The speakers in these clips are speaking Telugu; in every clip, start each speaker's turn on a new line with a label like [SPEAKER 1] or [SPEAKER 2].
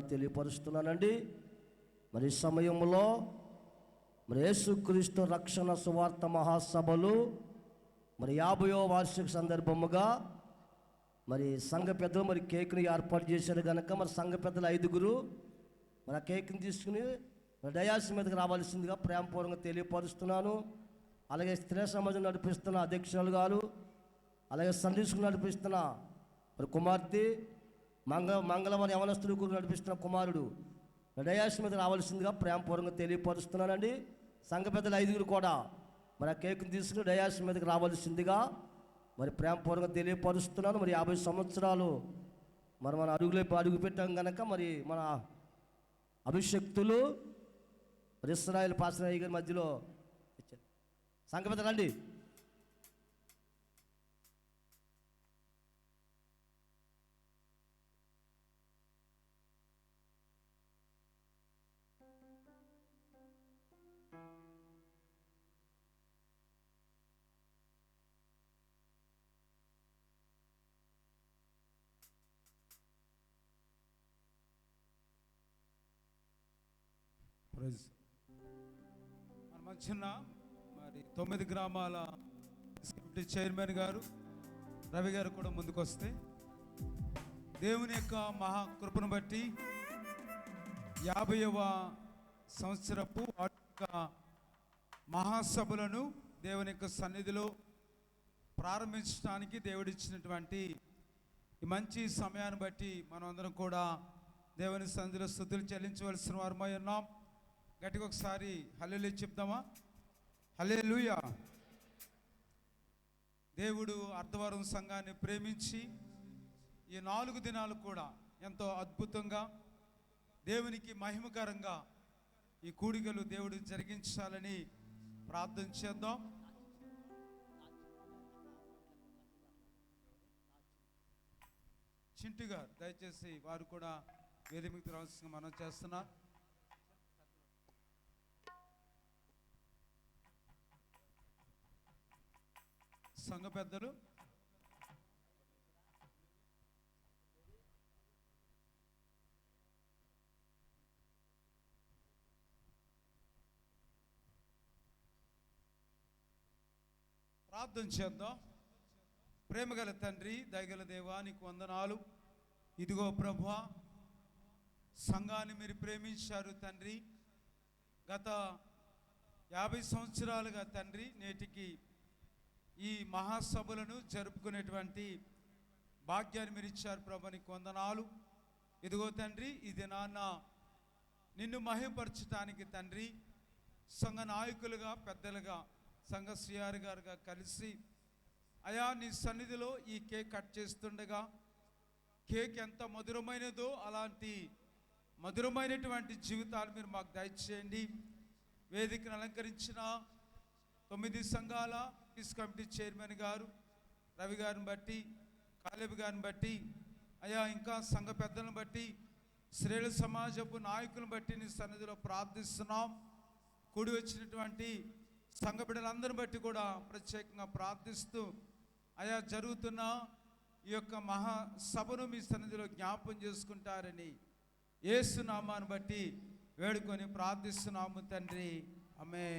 [SPEAKER 1] తెలియపరుస్తున్నానండి. మరి సమయంలో మరి యేసుక్రీస్తు రక్షణ సువార్త మహాసభలు మరి యాభయో వార్షిక సందర్భముగా మరి సంఘ పెద్దలు మరి కేక్ని ఏర్పాటు చేశారు కనుక మరి సంఘ పెద్దలు ఐదుగురు మరి ఆ కేక్ని తీసుకుని డయాస్ మీదకి రావాల్సిందిగా ప్రేమపూర్వకంగా తెలియపరుస్తున్నాను. అలాగే స్త్రీ సమాజం నడిపిస్తున్న అధ్యక్షులు గారు అలాగే సందీసుకు నడిపిస్తున్న మరి కుమార్తె మంగ మంగళవారం యవనస్తుడు గురు నడిపిస్తున్న కుమారుడు. డయాస్ మీద రావాల్సిందిగా ప్రేమపూర్వకంగా తెలియపరుస్తున్నానండి. సంఘ పెద్దలు ఐదుగురు కూడా. మరి ఆ కేక్ని తీసుకుని డయాస్ మీదకి రావాల్సిందిగా మరి ప్రేమపూర్వకంగా తెలియపరుస్తున్నాను. మరి యాభై సంవత్సరాలు మరి మన అడుగులో అడుగు పెట్టాం కనుక మరి మన అభిషక్తులు మరి ఇస్రాయల్ పాసరాయి గారి మధ్యలో సంఘ పెద్దలు
[SPEAKER 2] ప్రైజ్. మన మధ్యన మరి తొమ్మిది గ్రామాల కమిటీ చైర్మన్ గారు రవి గారు కూడా ముందుకు వస్తే దేవుని యొక్క మహాకృపను బట్టి యాభైవ సంవత్సరపు యొక్క మహాసభలను దేవుని యొక్క సన్నిధిలో ప్రారంభించడానికి దేవుడిచ్చినటువంటి ఈ మంచి సమయాన్ని బట్టి మనమందరం కూడా దేవుని సన్నిధిలో స్థుతులు చెల్లించవలసిన వారమై ఉన్నాం. గట్టిగా ఒకసారి హల్లెలూయా చెప్దామా? లూయా దేవుడు అర్ధవారం సంఘాన్ని ప్రేమించి ఈ నాలుగు దినాలు కూడా ఎంతో అద్భుతంగా దేవునికి మహిమకరంగా ఈ కూడికలు దేవుడు జరిగించాలని ప్రార్థన చేద్దాం. చింటు గారు దయచేసి వారు కూడా వేదికకు రావాల్సిన మనం చేస్తున్నారు సంఘ పెద్దలు ప్రార్థన చేద్దాం. ప్రేమగల తండ్రి దయగల దేవా నీకు వందనాలు. ఇదిగో ప్రభా సంఘాన్ని మీరు ప్రేమించారు తండ్రి. గత యాభై సంవత్సరాలుగా తండ్రి నేటికి ఈ మహాసభలను జరుపుకునేటువంటి భాగ్యాన్ని మీరు ఇచ్చారు ప్రభా నీకు వందనాలు. ఇదిగో తండ్రి ఇది నాన్న నిన్ను మహిమపరచడానికి తండ్రి సంఘ నాయకులుగా పెద్దలుగా సంఘ గారుగా కలిసి అయా నీ సన్నిధిలో ఈ కేక్ కట్ చేస్తుండగా కేక్ ఎంత మధురమైనదో అలాంటి మధురమైనటువంటి జీవితాలు మీరు మాకు దయచేయండి. వేదికను అలంకరించిన తొమ్మిది సంఘాల పీస్ కమిటీ చైర్మన్ గారు రవి గారిని బట్టి కాలేబ్ గారిని బట్టి అయా ఇంకా సంఘ పెద్దలను బట్టి శ్రేణు సమాజపు నాయకులను బట్టి నీ సన్నిధిలో ప్రార్థిస్తున్నాం. కూడి వచ్చినటువంటి సంఘ బిడ్డలందరిని బట్టి కూడా ప్రత్యేకంగా ప్రార్థిస్తూ అయా జరుగుతున్న ఈ యొక్క మహా సభను మీ సన్నిధిలో జ్ఞాపం చేసుకుంటారని ఏసునామాను బట్టి వేడుకొని ప్రార్థిస్తున్నాము తండ్రి. అమే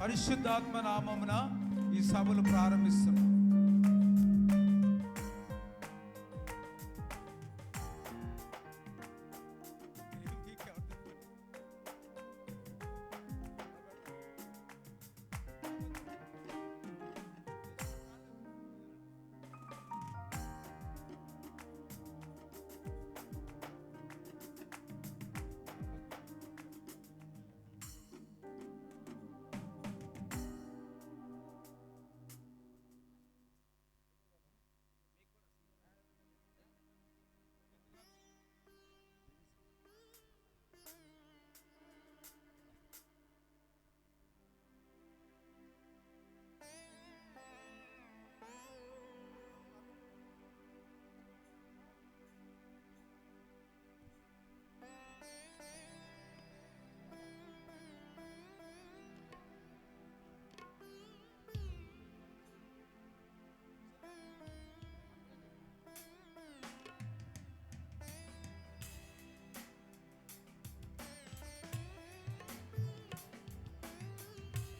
[SPEAKER 2] పరిశుద్ధాత్మ నామమున ఈ సభలు ప్రారంభిస్తున్నాం.